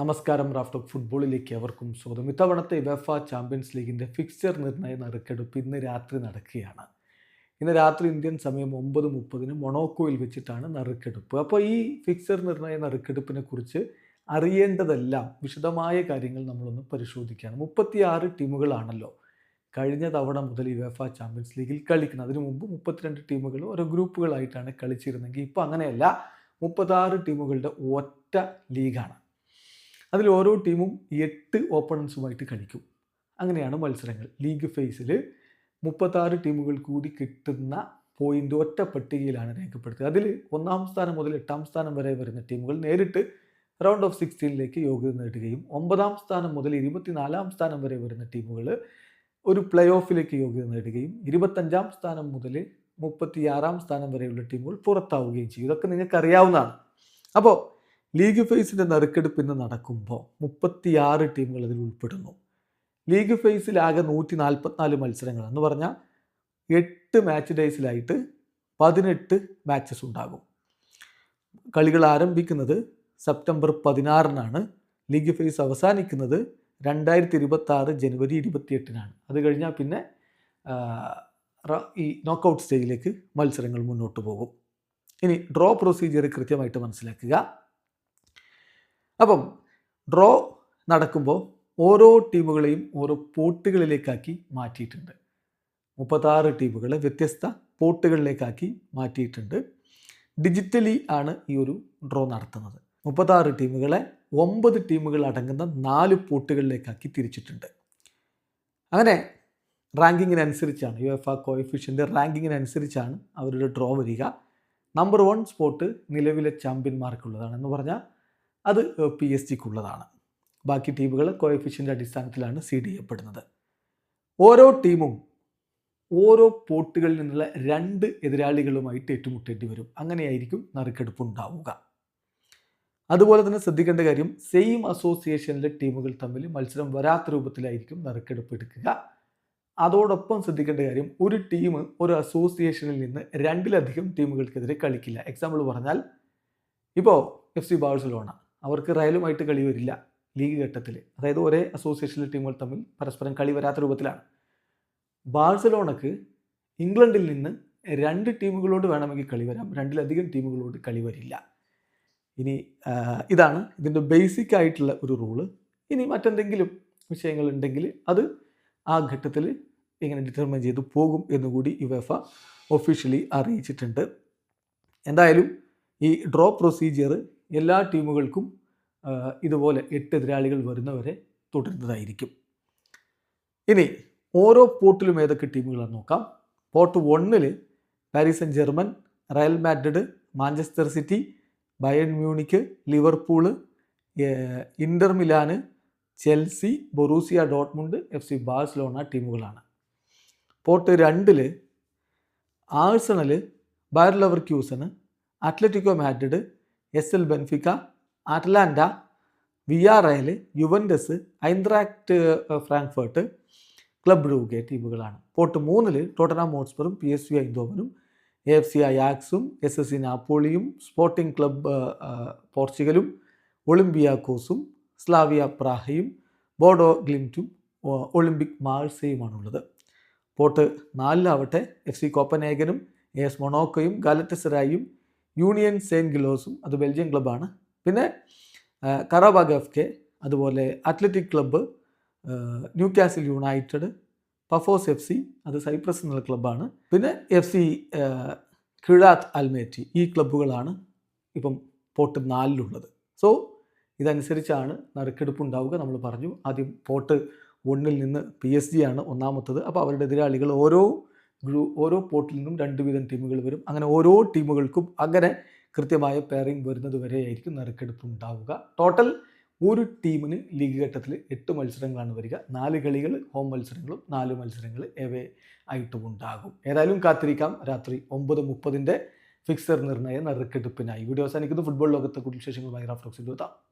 നമസ്കാരം റാഫ്റ്റോക്ക് ഫുട്ബോളിലേക്ക് അവർക്കും സ്വാഗതം. ഇത്തവണത്തെ വെഫ ചാമ്പ്യൻസ് ലീഗിന്റെ ഫിക്സ്ചർ നിർണയ നറുക്കെടുപ്പ് ഇന്ന് രാത്രി നടക്കുകയാണ്. ഇന്ന് രാത്രി ഇന്ത്യൻ സമയം ഒമ്പത് മുപ്പതിന് മൊണോക്കോയിൽ വെച്ചിട്ടാണ് നറുക്കെടുപ്പ്. അപ്പോൾ ഈ ഫിക്സർ നിർണയ നറുക്കെടുപ്പിനെ കുറിച്ച് അറിയേണ്ടതെല്ലാം വിശദമായ കാര്യങ്ങൾ നമ്മളൊന്ന് പരിശോധിക്കുകയാണ് മുപ്പത്തിയാറ് ടീമുകളാണല്ലോ കഴിഞ്ഞ തവണ മുതൽ ഈ വെഫ ചാമ്പ്യൻസ് ലീഗിൽ കളിക്കുന്നത്. അതിനു മുമ്പ് മുപ്പത്തിരണ്ട് ടീമുകൾ ഓരോ ഗ്രൂപ്പുകളായിട്ടാണ് കളിച്ചിരുന്നെങ്കിൽ ഇപ്പോൾ അങ്ങനെയല്ല. മുപ്പത്താറ് ടീമുകളുടെ ഒറ്റ ലീഗാണ്. അതിൽ ഓരോ ടീമും എട്ട് ഓപ്പണൻസുമായിട്ട് കളിക്കും. അങ്ങനെയാണ് മത്സരങ്ങൾ. ലീഗ് ഫേസിൽ മുപ്പത്താറ് ടീമുകൾ കൂടി കിട്ടുന്ന പോയിന്റ് ഒറ്റ പട്ടികയിലാണ് രേഖപ്പെടുത്തുക. അതിൽ ഒന്നാം സ്ഥാനം മുതൽ എട്ടാം സ്ഥാനം വരെ വരുന്ന ടീമുകൾ നേരിട്ട് റൗണ്ട് ഓഫ് സിക്സ്റ്റീനിലേക്ക് യോഗ്യത നേടുകയും ഒമ്പതാം സ്ഥാനം മുതൽ ഇരുപത്തിനാലാം സ്ഥാനം വരെ വരുന്ന ടീമുകൾ ഒരു പ്ലേ ഓഫിലേക്ക് യോഗ്യത നേടുകയും ഇരുപത്തഞ്ചാം സ്ഥാനം മുതൽ മുപ്പത്തിയാറാം സ്ഥാനം വരെയുള്ള ടീമുകൾ പുറത്താവുകയും ചെയ്യും. ഇതൊക്കെ നിങ്ങൾക്ക് അറിയാവുന്നതാണ് അപ്പോൾ ലീഗ് ഫേസിന്റെ നറുക്കെടുപ്പ് ഇന്ന് നടക്കുമ്പോൾ മുപ്പത്തിയാറ് ടീമുകൾ അതിൽ ഉൾപ്പെടുന്നു. ലീഗ് ഫേസിലാകെ നൂറ്റി നാൽപ്പത്തിനാല് മത്സരങ്ങൾ. എന്ന് പറഞ്ഞാൽ എട്ട് മാച്ച് ഡേയ്സിലായിട്ട് പതിനെട്ട് മാച്ചസ് ഉണ്ടാകും. കളികൾ ആരംഭിക്കുന്നത് സെപ്റ്റംബർ പതിനാറിനാണ്. ലീഗ് ഫേസ് അവസാനിക്കുന്നത് രണ്ടായിരത്തി ഇരുപത്തി ജനുവരി ഇരുപത്തിയെട്ടിനാണ്. അത് കഴിഞ്ഞാൽ പിന്നെ ഈ നോക്കൗട്ട് സ്റ്റേജിലേക്ക് മത്സരങ്ങൾ മുന്നോട്ട് പോകും. ഇനി ഡ്രോ പ്രൊസീജിയർ കൃത്യമായിട്ട് മനസ്സിലാക്കുക. അപ്പം ഡ്രോ നടക്കുമ്പോൾ ഓരോ ടീമുകളെയും ഓരോ പോട്ടുകളിലേക്കാക്കി മാറ്റിയിട്ടുണ്ട്. മുപ്പത്താറ് ടീമുകളെ വ്യത്യസ്ത പോട്ടുകളിലേക്കാക്കി മാറ്റിയിട്ടുണ്ട്. ഡിജിറ്റലി ആണ് ഈ ഒരു ഡ്രോ നടത്തുന്നത്. മുപ്പത്താറ് ടീമുകളെ ഒമ്പത് ടീമുകൾ അടങ്ങുന്ന നാല് പോട്ടുകളിലേക്കാക്കി തിരിച്ചിട്ടുണ്ട്. അങ്ങനെ റാങ്കിങ്ങിനനുസരിച്ചാണ് യു എഫ് ആ കോയിഫിഷ്യന്റെ റാങ്കിങ്ങിനനുസരിച്ചാണ് അവരുടെ ഡ്രോ വരിക. നമ്പർ വൺ സ്പോട്ട് നിലവിലെ ചാമ്പ്യന്മാർക്കുള്ളതാണ് എന്ന് പറഞ്ഞാൽ അത് പി എസ് ജിക്കുള്ളതാണ് ബാക്കി ടീമുകൾ കോയഫിഷ്യന്റെ അടിസ്ഥാനത്തിലാണ് സീഡ് ചെയ്യപ്പെടുന്നത്. ഓരോ ടീമും ഓരോ പോട്ടുകളിൽ നിന്നുള്ള രണ്ട് എതിരാളികളുമായിട്ട് ഏറ്റുമുട്ടേണ്ടി വരും. അങ്ങനെയായിരിക്കും നറുക്കെടുപ്പ് ഉണ്ടാവുക അതുപോലെ തന്നെ ശ്രദ്ധിക്കേണ്ട കാര്യം സെയിം അസോസിയേഷനിലെ ടീമുകൾ തമ്മിൽ മത്സരം വരാത്ത രൂപത്തിലായിരിക്കും നറുക്കെടുപ്പ് എടുക്കുക. അതോടൊപ്പം ശ്രദ്ധിക്കേണ്ട കാര്യം ഒരു ടീം ഒരു അസോസിയേഷനിൽ നിന്ന് രണ്ടിലധികം ടീമുകൾക്കെതിരെ കളിക്കില്ല. എക്സാമ്പിൾ പറഞ്ഞാൽ ഇപ്പോൾ എഫ് സി ബാഴ്സലോണ അവർക്ക് റയലുമായിട്ട് കളി വരില്ല ലീഗ് ഘട്ടത്തിൽ അതായത് ഒരേ അസോസിയേഷനിലെ ടീമുകൾ തമ്മിൽ പരസ്പരം കളി വരാത്ത രൂപത്തിലാണ്. ബാഴ്സലോണക്ക് ഇംഗ്ലണ്ടിൽ നിന്ന് രണ്ട് ടീമുകളോട് വേണമെങ്കിൽ കളി വരാം. രണ്ടിലധികം ടീമുകളോട് കളി വരില്ല. ഇനി ഇതാണ് ഇതിന്റെ ബേസിക് ആയിട്ടുള്ള ഒരു റൂൾ ഇനി മറ്റെന്തെങ്കിലും വിഷയങ്ങൾ ഉണ്ടെങ്കിൽ അത് ആ ഘട്ടത്തിൽ ഇങ്ങനെ ഡിറ്റർമൈൻ ചെയ്ത് പോകും എന്നുകൂടി യുവേഫ ഒഫീഷ്യലി അറിയിച്ചിട്ടുണ്ട്. എന്തായാലും ഈ ഡ്രോ പ്രൊസീജിയർ എല്ലാ ടീമുകൾക്കും ഇതുപോലെ എട്ട് എതിരാളികൾ വരുന്നവരെ തുടരുന്നതായിരിക്കും. ഇനി ഓരോ പോർട്ടിലും ഏതൊക്കെ ടീമുകളാണ് നോക്കാം. പോർട്ട് വണ്ണിൽ Paris Saint Germain Real Madrid Manchester City Bayern Munich Liverpool Inter മിലാന് Chelsea Borussia Dortmund F C Barcelona ടീമുകളാണ്. പോർട്ട് രണ്ടിൽ Arsenal Bayer Leverkusen Atletico Madrid S L Benfica Atalanta V R L Juventus Eintracht Frankfurt Club Brugge ടീമുകളാണ്. Pot മൂന്നിൽ Tottenham ഹോട്ട്സ്പറും P S V ഐന്തോവനും A F C അയാക്സും S S C നാപ്പോളിയും Sporting Club പോർച്ചുഗലും ഒളിമ്പിയാക്കോസും Slavia പ്രാഹയും Bodo ഗ്ലിംറ്റും ഒളിമ്പിക് മാഴ്സയുമാണുള്ളത് പോട്ട് നാലിലാവട്ടെ എഫ് സി കോപ്പനേഗനും എസ് മൊണോക്കോയും ഗാലറ്റസറായും യൂണിയൻ സെയിന്റ് ഗിലോസും അത് ബെൽജിയം ക്ലബ്ബാണ് പിന്നെ കറാബാഗ് എഫ് കെ അതുപോലെ Athletic Club Newcastle United Pafos F C അത് സൈപ്രസ് എന്നുള്ള ക്ലബ്ബാണ് പിന്നെ എഫ് സി കിഴാത്ത് അൽമേറ്റി ഈ ക്ലബ്ബുകളാണ് ഇപ്പം പോട്ട് നാലിലുള്ളത്. സോ ഇതനുസരിച്ചാണ് നറുക്കെടുപ്പ് ഉണ്ടാവുക നമ്മൾ പറഞ്ഞു ആദ്യം പോട്ട് ഒന്നിൽ നിന്ന് പി എസ് ജി ആണ് ഒന്നാമത്തത്. അപ്പോൾ അവരുടെ എതിരാളികൾ ഓരോ ഓരോ പോർട്ടിൽ നിന്നും രണ്ട് വീതം ടീമുകൾ വരും. അങ്ങനെ ഓരോ ടീമുകൾക്കും അങ്ങനെ കൃത്യമായ പെയറിംഗ് വരുന്നത് വരെയായിരിക്കും നറുക്കെടുപ്പ് ഉണ്ടാവുക. ടോട്ടൽ ഒരു ടീമിന് ലീഗ് ഘട്ടത്തിൽ എട്ട് മത്സരങ്ങളാണ് വരിക. നാല് കളികൾ ഹോം മത്സരങ്ങളും നാല് മത്സരങ്ങൾ എവേ ആയിട്ടും ഉണ്ടാകും. ഏതായാലും കാത്തിരിക്കാം. രാത്രി ഒമ്പത് മുപ്പതിന്റെ ഫിക്സർ നിർണയ നറുക്കെടുപ്പിനായി. വീഡിയോ അവസാനിക്കുന്നു. ഫുട്ബോൾ ലോകത്തെ കൂടുതൽ വിശേഷങ്ങളുമായി റാഫ്റ്റോക്സിൽ എത്താം